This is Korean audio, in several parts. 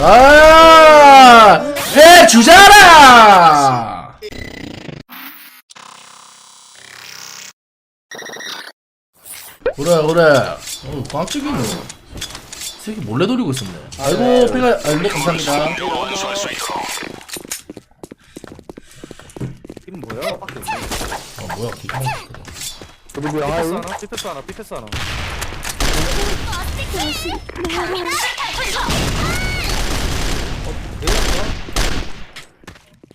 아, 해 주자라. 그래 그래. 어, 깜짝이네. 새끼 몰래 돌리고 있었네. 아이고 피가 아이고 감사합니다. 이건 뭐야? 아 뭐야 기가 그리고 형 피패스 하이 하나, 피패스 하나, 피패스 하나.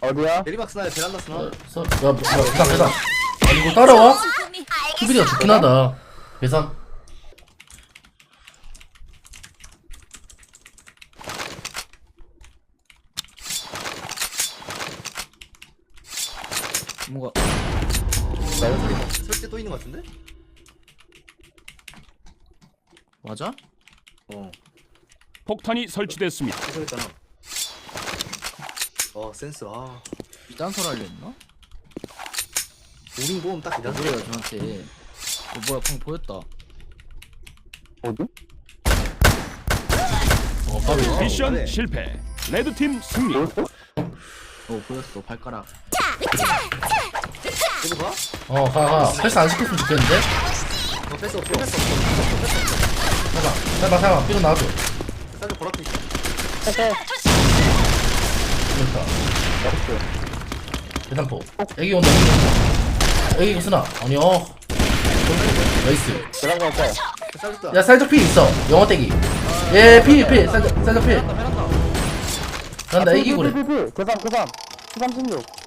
어디야? 내리막스나야 베란다 스나 어, 서, 야, 뭐, 야, 배상 배상. 아니 이거 따라와? 수비가 좋긴 하다. 배상. 뭔가 또 있는 것 같은데? 맞아? 어 폭탄이 설치됐습니다. 해석했잖아 어 센스 아 딴소리 하려 했나? 우린 보험 딱야 이런 그래요 저한테 어 뭐야 방 보였다 어디? 어, 까비. 미션 네. 실패. 레드팀 승리. 어 보였어 발가락 어, 가, 가. 패스 안 시켰으면 좋겠는데? 어 뺐어 없어 뺐어 없어 해봐. 해봐, 해봐. 삐로 나와줘. 사실 보라트 있어 그렇다. 대산포. 애기 온다, 애기 온다. 애기 이거 쓰나? 아니요. 나이스. 계란 갈까? 쌀렸다 야, 살짝 필 있어. 영어 떼기. 예, 필, 필. 살짝, 살짝 필. 난다, 애기 고래. 피피피 계산 계산 36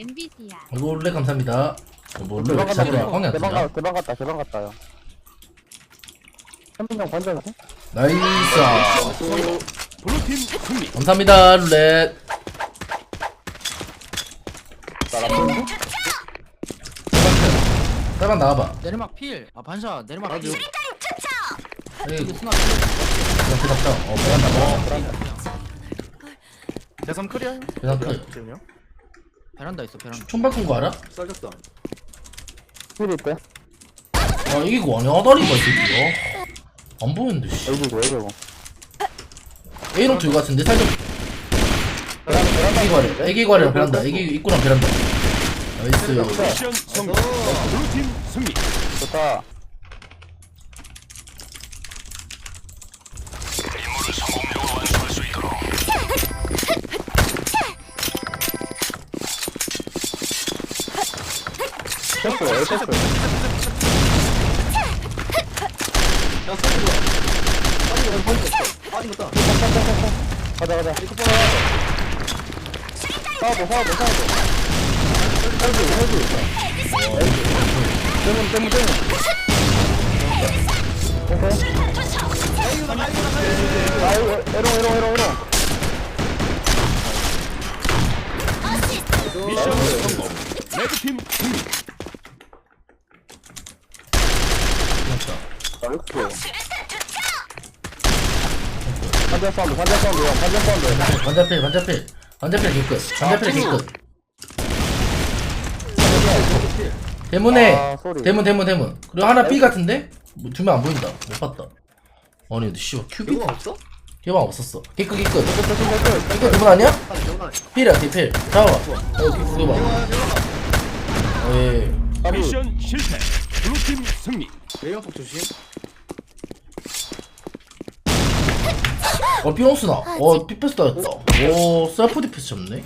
MBTI. 이거 원래 감사합니다. 어, 뭐, 원래 왜 이렇게 자꾸 꽝이 안 대방 뜨냐? 가 대방 갔다 대방 갔다요 현민형 관전 나이스. 블루팀 승리. 감사합니다, 룰렛. 딸만 나와봐. 내리막 필 아 반샷 내리막 필 에이, 이거 스나 그냥. 어, 베란다. 대삼 크리야? 대답 클. 지금요? 베란다 있어 베란다 총 바꾼 거 알아? 쌀렸다 필 있대 아, 이게 그 원형아다리가 이 새끼야. 안 보이는데, 씨. 여기고 여기고 A로 들고 같은데, 살짝. 애기 과래. 애기 과래랑 베란다. 애기 입구랑 베란다. 나이스. 미션 성공. 블루팀 승리. 좋다 패스 왜 패스 야 쌀리 뭐야 빠진 거 빠진 거 빠진 거다 가자 가자 사와도 사와도 사와도 헬기 헬기 때문 때문 때문 오케이 아 이거 에롱 에롱 에롱 에롱 미션 성공. 레드팀 승리. 나이스 반전 사운드 반전 사운드 형 반전 사운드 반자필, 반자필. 반자필 개끝. 반자필 개끝. 대문에. 아, 소리. 대문, 대문, 대문. 그리고 하나 B 같은데? 뭐, 두명 안 보인다. 못 봤다. 아니, 근데 씨발, 큐비? 이거 없어? 개방 없었어. 개끝, 개끝. 개끝 대문 아니야? 아니 영화 필이야, 개필. 잡아봐. 어, 그거 봐. 예. 미션 실패. 블루팀 승리. 외형폭 조심 어, 삐롱스나. 어, 피패스 따였다. 오, 셀프 디패스 잡네.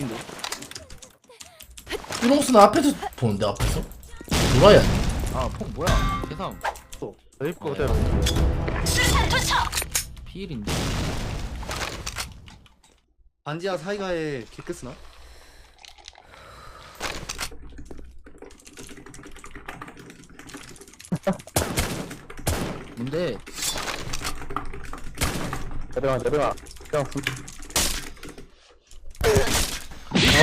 삐롱스나 앞에서 보는데, 앞에서? 돌아야 돼. 아폭 뭐야 내 입고 그대로. 필인데 반지하 사이가에 개크스나? 뭔데 내려가 내려가 형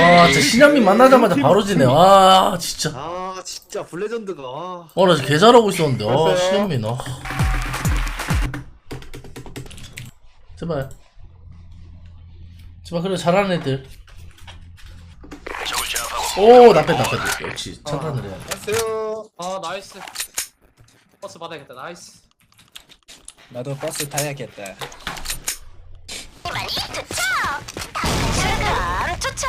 아, 진짜 신현민 만나자마자 바로 지네. 아, 진짜. 아 진짜 블레전드가 아. 어, 나 개 잘하고 있었는데. 아. 신현민, 아. 제발. 제발, 그래, 잘하는 애들. 오, 나 뺐다, 나뺐다. 역시, 찬탄을 해야 돼. 안녕하세요 아 나이스 버스 받아야겠다 나이스 나도 버스 타야겠다. 많이 투척!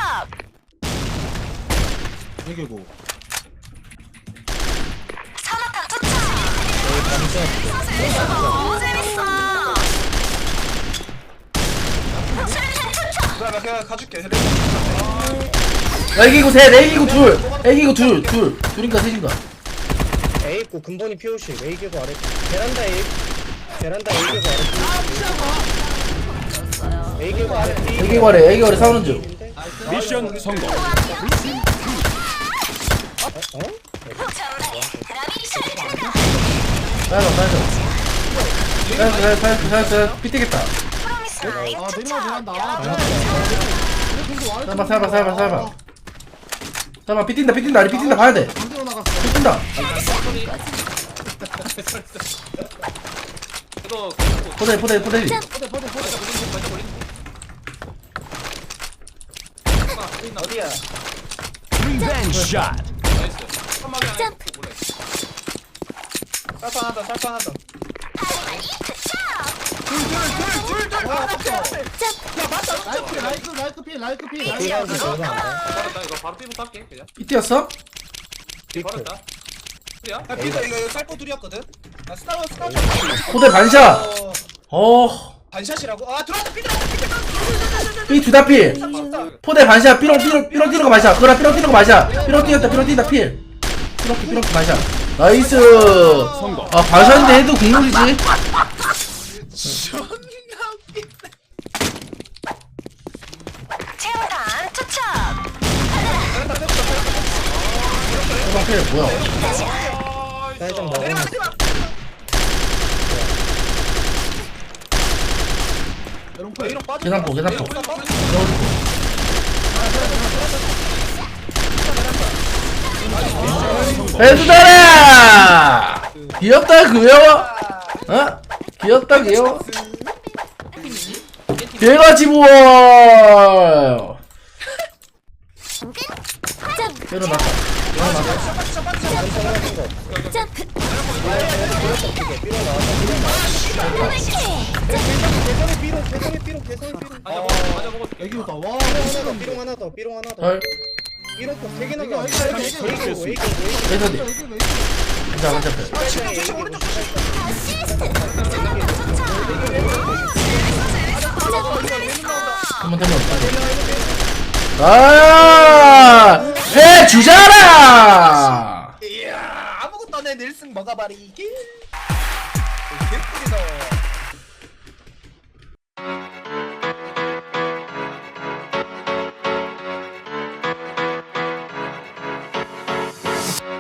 이기고. 산화탄 투척! 너무 재밌어! 술탄 투척! 나 그냥 가줄게. 애기고 셋 애기고 둘 애기고 둘 둘 둘인가 셋인가 A 있고 근본이 POC. A 개고 아래. 베란다 A. 베란다 A 개고 아래. 애기고 아래 싸우는 중 미션 성공. 빨리 빨리 빨리 삐뜨겠다 프로미스 나이트 아, 내리막! 잘한다. 살봐 살봐 살봐 살봐 살봐 삐뛴다 삐뛴다 아니 삐뛴다 가야 돼 반대로 나갔어. 삐뛴다 이거 포대 포대 포대 어디야? 리벤지 샷. 나이스 한마디 안 해도 몰라 살판하다. 살판하다. 라이크, 라이크, 라이크 피, 라이크 피, 라이크 B 가운데 들어가. 바로다 이거 바로 삐부터 할게 그냥 삐뛰었어? 바로다 그래야? 야, 비도 이거 쌀포 둘이었거든. 아, 스타워 스타워. 포대 반샷 어, 어 반샷이라고? 아, 들어왔다. 비도. 삐 두다 필 포대 반샷. 삐롱 삐롱 삐롱 뛰는 거 맞아 그래 삐롱 뛰는 거 맞아 삐롱 뛰었다 삐롱 뛰다 필 삐롱 뛰 삐롱 뛰 맞아 나이스. 성공. 아 반샷인데 해도 국룰이지? 체험단 투척! 해방 필 뭐야? 먹어. 계산포 계산포. 해주자라 귀엽다 귀여워? 어? 귀엽다 귀여워? 개가지 부어 일어났다 점프! 맞아 먹어 맞아 먹어. 와, 삐롱 하나 더. 헐. 레전드 괜찮아 괜찮아! 한번 되면 아 해 주자라. 이야 아무것도 안해 넬슨 먹어버리기. 개꿀이다.